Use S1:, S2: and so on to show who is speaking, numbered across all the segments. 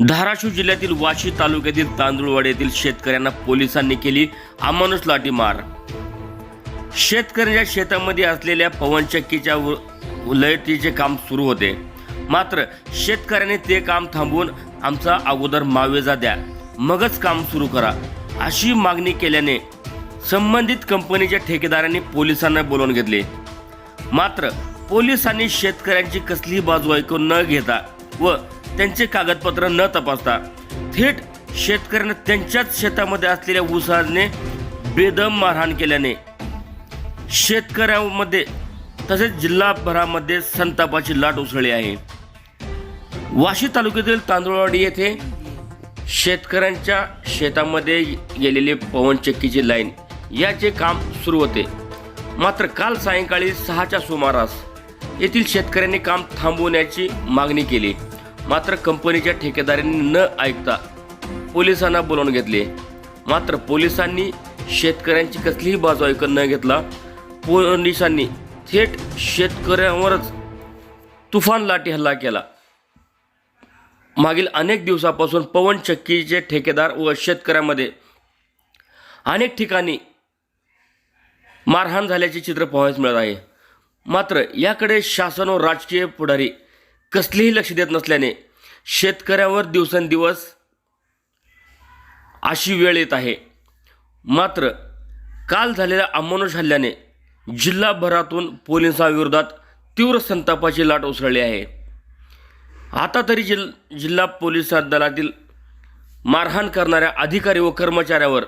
S1: धाराशिव जिल्ह्यातील वाशी तालुक्यातील तांदूळवाडी येथील शेतकऱ्यांना पोलिसांनी केली अमानुष लाठीमार. शेतकऱ्यांच्या शेतामध्ये असलेल्या पवनचक्कीच्या लयटीचे काम सुरू होते. मात्र शेतकऱ्यांनी ते काम थांबवून आमचा अगोदर मावेजा द्या. मगच काम सुरू करा अशी मागणी केल्याने संबंधित कंपनीच्या ठेकेदारांनी पोलिसांना बोलावून घेतले. मात्र पोलिसांनी शेतकऱ्यांची कसलीही बाजू ऐकून न घेता व त्यांचे कागदपत्र न तपासता थेट शेतकऱ्यांना त्यांच्याच शेतामध्ये असलेल्या उसाने बेदम मारहाण केल्याने शेतकऱ्यांमध्ये तसेच जिल्हाभरामध्ये संतापाची लाट उसळली आहे. वाशी तालुक्यातील तांदूळवाडी येथे शेतकऱ्यांच्या शेतामध्ये गेलेले पवनचक्कीची लाईन याचे काम सुरू होते. मात्र काल सायंकाळी सहाच्या सुमारास येथील शेतकऱ्यांनी काम थांबवण्याची मागणी केली. मात्र कंपनीच्या ठेकेदारांनी न ऐकता पोलिसांना बोलावून घेतले. मात्र पोलिसांनी शेतकऱ्यांची कसलीही बाजू ऐकत न घेतला पोलिसांनी थेट शेतकऱ्यांवरच तुफान लाठी हल्ला केला. मागील अनेक दिवसापासून पवन चक्कीचे ठेकेदार व शेतकऱ्यांमध्ये अनेक ठिकाणी मारहाण झाल्याचे चित्र पाहायला मिळत आहे. मात्र याकडे शासन व राजकीय पुढारी कसलेही लक्ष देत नसल्याने शेतकऱ्यावर दिवसेंदिवस अशी वेळ येत आहे. मात्र काल झालेल्या अमानुष हल्ल्याने जिल्हाभरातून पोलिसांविरोधात तीव्र संतापाची लाट उसळली आहे. आता तरी जिल जिल्हा पोलीस दलातील मारहाण करणाऱ्या अधिकारी व कर्मचाऱ्यावर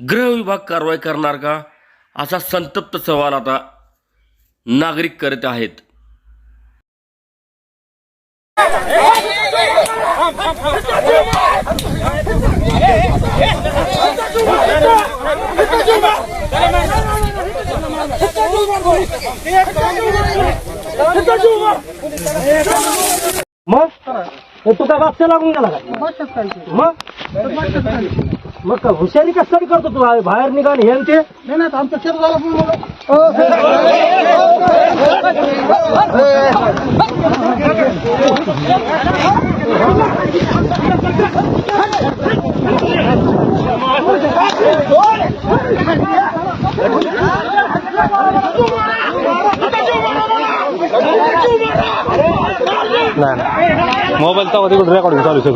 S1: गृह विभाग कारवाई करणार का असा संतप्त सवाल आता नागरिक करत आहेत.
S2: मग हे तू काय वाचता लागून गेला का? मग? मग का हुशारी कशासाठी करतो तू? बाहेर निघाल हे ते.
S3: नाही मोबाईल तर तिकडे रेकॉर्डिंग चालू सगळी